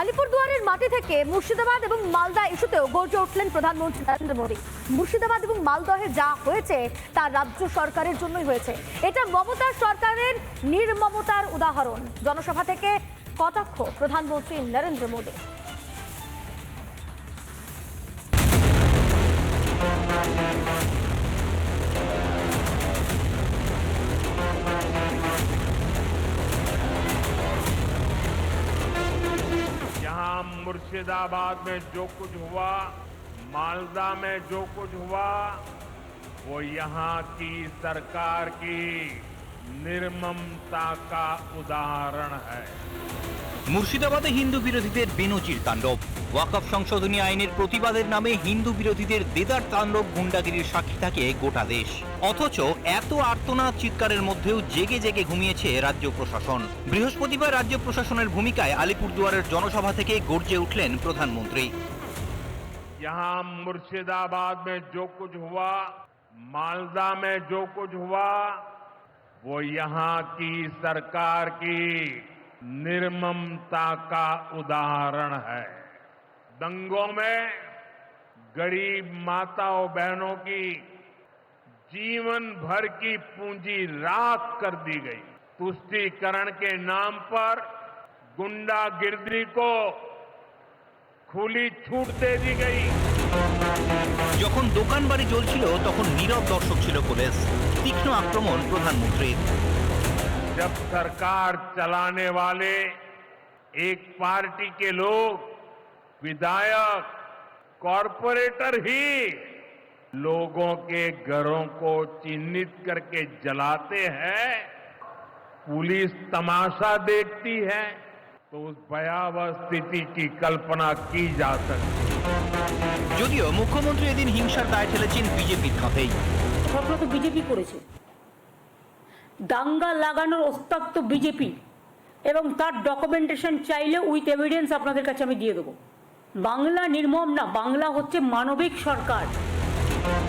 আলিপুরদুয়ারের মাটি থেকে মুর্শিদাবাদ এবং মালদা ইস্যুতেও গর্জে উঠলেন প্রধানমন্ত্রী নরেন্দ্র মোদী। মুর্শিদাবাদ এবং মালদহে যা হয়েছে তা রাজ্য সরকারের জন্যই হয়েছে। এটা মমতা সরকারের নির্মমতার উদাহরণ। জনসভা থেকে কটাক্ষ প্রধানমন্ত্রী নরেন্দ্র মোদী। मुर्शिदाबाद में जो कुछ हुआ, मालदा में जो कुछ हुआ, वो यहाँ की सरकार की निर्ममता का उदाहरण है মুর্শিদাবাদে হিন্দু বিরোধীদের বেনজির তাণ্ডব ওয়াকফ সংশোধনী আইনের প্রতিবাদের নামে হিন্দু বিরোধীদের দেদার তাণ্ডব গুন্ডাগিরির সাক্ষী থাকে গোটা দেশ অথচ এত আর্তনাদ চিৎকারের মধ্যেও জেগে জেগে ঘুমিয়েছে রাজ্য প্রশাসন বৃহস্পতিবার রাজ্য প্রশাসনের ভূমিকায় আলিপুরদুয়ারের জনসভা থেকে গর্জে উঠলেন প্রধানমন্ত্রী यहाँ मुर्शिदाबाद में जो कुछ हुआ मालदा में जो कुछ हुआ वो यहाँ की सरकार की निर्ममता का उदाहरण है। दंगों में गरीब माताओं बहनों की जीवन भर की पूंजी राख कर दी गई। तुष्टीकरण के नाम पर गुंडागिर्दी को खुली छूट दे दी गई। যখন দোকান বাড়ি জ্বলছিল তখন নীরব দর্শক ছিল পুলিশ তীক্ষ্ণ আক্রমণ প্রধানমন্ত্রীর जब सरकार चलाने वाले एक पार्टी के लोग विधायक कॉरपोरेटर ही लोगों के घरों को चिन्हित करके जलाते हैं पुलिस तमाशा देखती है तो उस भयावह स्थिति की कल्पना की जा सकती है যদিও মুখ্যমন্ত্রী এদিন হিংসার দায় ঠেলেছেন বিজেপির কাঁধেই ঘটনা তো বিজেপি করেছে দাঙ্গা লাগানোর অস্তাত্ব বিজেপি এবং তার ডকুমেন্টেশন চাইলে উইথ এভিডেন্স আপনাদের কাছে আমি দিয়ে দেবো বাংলা নির্মম না বাংলা হচ্ছে মানবিক সরকার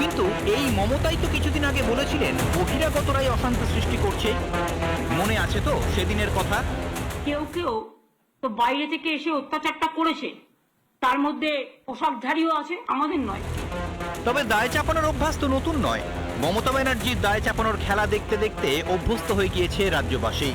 কিন্তু এই মমতাই তো কিছুদিন আগে বলেছিলেন বহিরাগতরাই অশান্তি সৃষ্টি করছে মনে আছে তো সেদিনের কথা কেউ কেউ তো বাইরে থেকে এসে অত্যাচারটা করেছে, তার মধ্যে পোশাকধারীও আছে, আমাদের নয়। তবে দায় চাপানোর অভ্যাস তো নতুন নয়। মমতা ব্যানার্জির দায় চাপানোর খেলা দেখতে দেখতে অভ্যস্ত হয়ে গিয়েছে রাজ্যবাসী।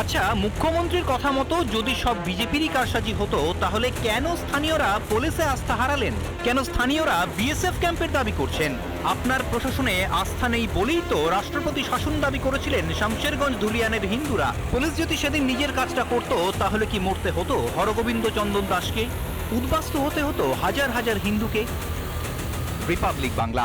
আচ্ছা মুখ্যমন্ত্রীর কথা মতো যদি সব বিজেপিরই কারসাজি হতো, তাহলে কেন স্থানীয়রা পুলিশে আস্থা হারালেন? কেন স্থানীয়রা বিএসএফ ক্যাম্পের দাবি করছেন? আপনার প্রশাসনে আস্থা নেই বলেই তো রাষ্ট্রপতি শাসন দাবি করেছিলেন শামশেরগঞ্জ ধুলিয়ানের হিন্দুরা। পুলিশ যদি সেদিন নিজের কাজটা করত, তাহলে কি মরতে হতো হরগোবিন্দ চন্দন দাসকে? উদ্বাস্ত হতে হতো হাজার হাজার হিন্দুকে? রিপাবলিক বাংলা।